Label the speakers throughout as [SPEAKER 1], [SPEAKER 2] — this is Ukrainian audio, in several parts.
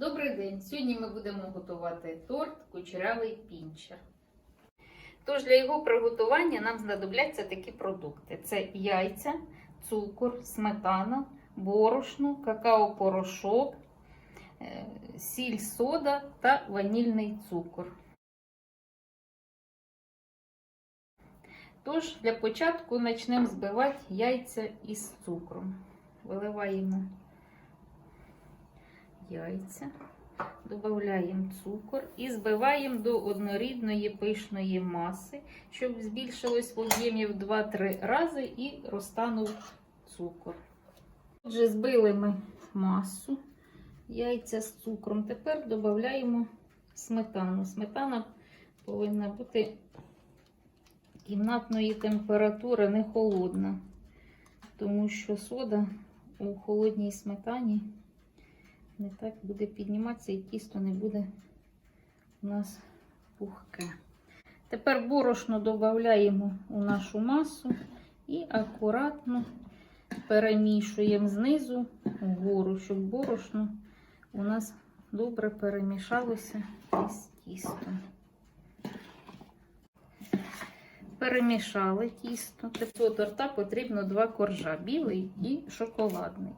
[SPEAKER 1] Добрий день! Сьогодні ми будемо готувати торт кучерявий пінчер. Тож для його приготування нам знадобляться такі продукти: це яйця, цукор, сметана, борошно, какао-порошок, е, сіль, сода та ванільний цукор. Тож для початку почнемо збивати яйця із цукром. Виливаємо яйця, додаємо цукор і збиваємо до однорідної пишної маси, щоб збільшилось в об'ємі в 2-3 рази і розтанув цукор. Отже, збили ми масу яйця з цукром. Тепер додаємо сметану. Сметана повинна бути кімнатної температури, не холодна, тому що сода у холодній сметані не так буде підніматися і тісто не буде у нас пухке. Тепер борошно додаємо у нашу масу і акуратно перемішуємо знизу вгору, щоб борошно у нас добре перемішалося із тістом. Перемішали тісто. Для торта потрібно два коржа білий і шоколадний.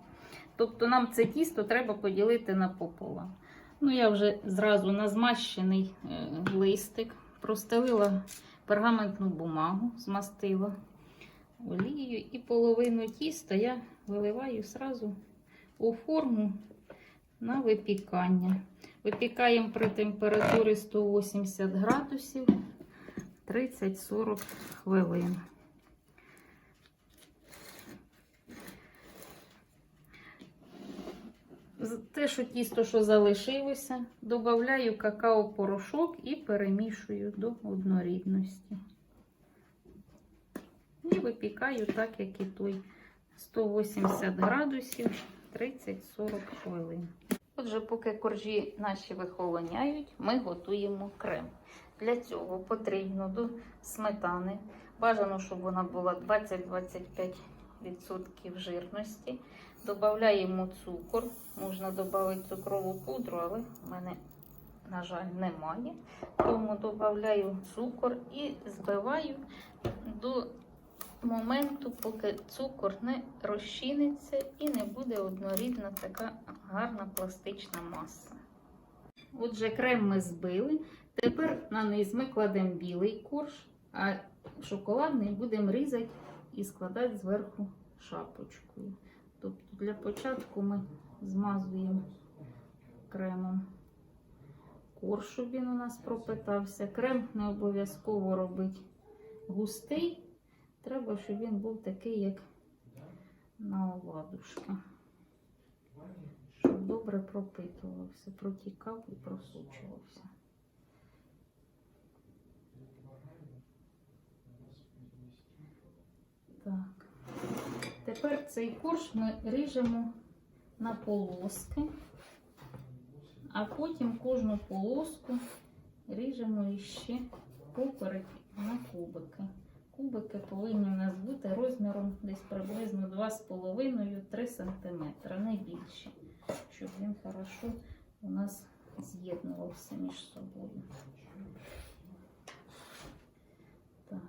[SPEAKER 1] Тобто нам це тісто треба поділити напополам. Ну, я вже зразу на змащений е, листик простелила пергаментну бумагу, змастила олією і половину тіста я виливаю зразу у форму на випікання. Випікаємо при температурі 180 градусів 30-40 хвилин. Те, що тісто, що залишилося, додаю какао-порошок і перемішую до однорідності. І випікаю так, як і той 180 градусів 30-40 хвилин. Отже, поки коржі наші вихолоняють, ми готуємо крем. Для цього потрібно до сметани. Бажано, щоб вона була 20-25% жирності. Додаємо цукор, можна додати цукрову пудру, але в мене, на жаль, немає. Тому додаю цукор і збиваю до моменту, поки цукор не розчиниться і не буде однорідна така гарна пластична маса. Отже, крем ми збили. Тепер на низ ми кладемо білий корж, а шоколадний будемо різати і складати зверху шапочкою. Тобто для початку ми змазуємо кремом корж, щоб він у нас пропитався. Крем не обов'язково робити густий. Треба, щоб він був такий, як на оладушка. Щоб добре пропитувався, протікав і просучувався. Так. Тепер цей корж ми ріжемо на полоски, а потім кожну полоску ріжемо іще поперек на кубики. Кубики повинні у нас бути розміром десь приблизно 2,5-3 см, не більше, щоб він хорошо у нас з'єднувався між собою. Так.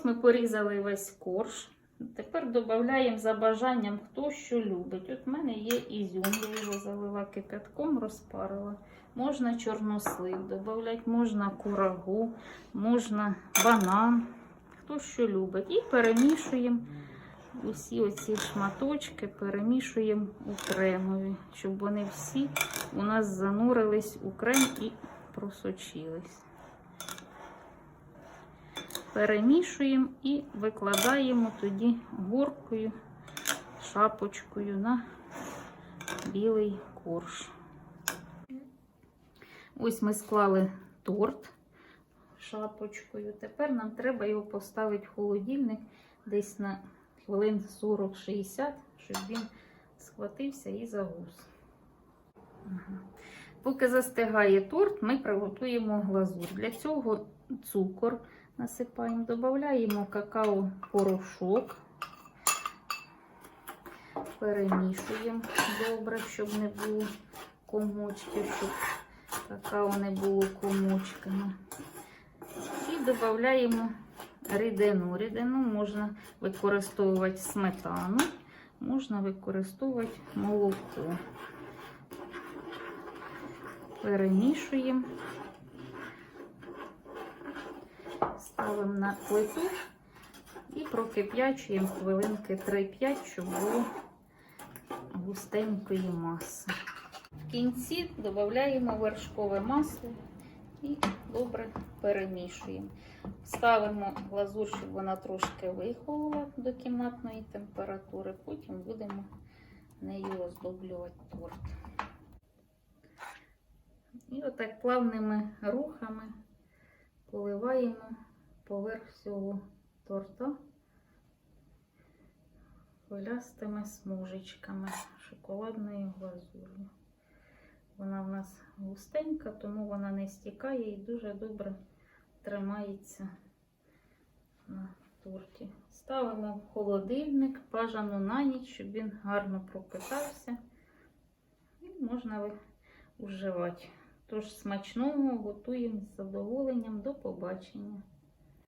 [SPEAKER 1] Ось ми порізали весь корж. Тепер додаємо за бажанням, хто що любить. От в мене є ізюм, я його залила кипятком, розпарила. Можна чорнослив додати, можна курагу, можна банан, хто що любить. І перемішуємо усі оці шматочки, перемішуємо у кремові, щоб вони всі у нас занурились у крем і просочились перемішуємо і викладаємо тоді горкою, шапочкою на білий корж. Ось ми склали торт шапочкою. Тепер нам треба його поставити в холодильник десь на хвилин 40-60, щоб він схватився і загус. Поки застигає торт, ми приготуємо глазур. Для цього цукор насипаємо, додаємо какао-порошок, Перемішуємо добре, щоб не було комочків, щоб какао не було комочками. І додаємо рідину. Рідину можна використовувати сметану, можна використовувати молоко. Перемішуємо. Ставимо на плиту і прокип'ячуємо хвилинки 3-5, щоб було густенької маси. В кінці додаємо вершкове масло і добре перемішуємо. Ставимо глазур, щоб вона трошки вихолола до кімнатної температури, потім будемо нею оздоблювати торт. І отак плавними рухами поливаємо поверх всього торта хвилястими смужечками шоколадною глазур'ю. Вона в нас густенька, тому вона не стікає і дуже добре тримається на торті. Ставимо в холодильник, бажано на ніч, щоб він гарно пропитався. І можна вживати. Тож смачного готуємо з задоволенням. До побачення.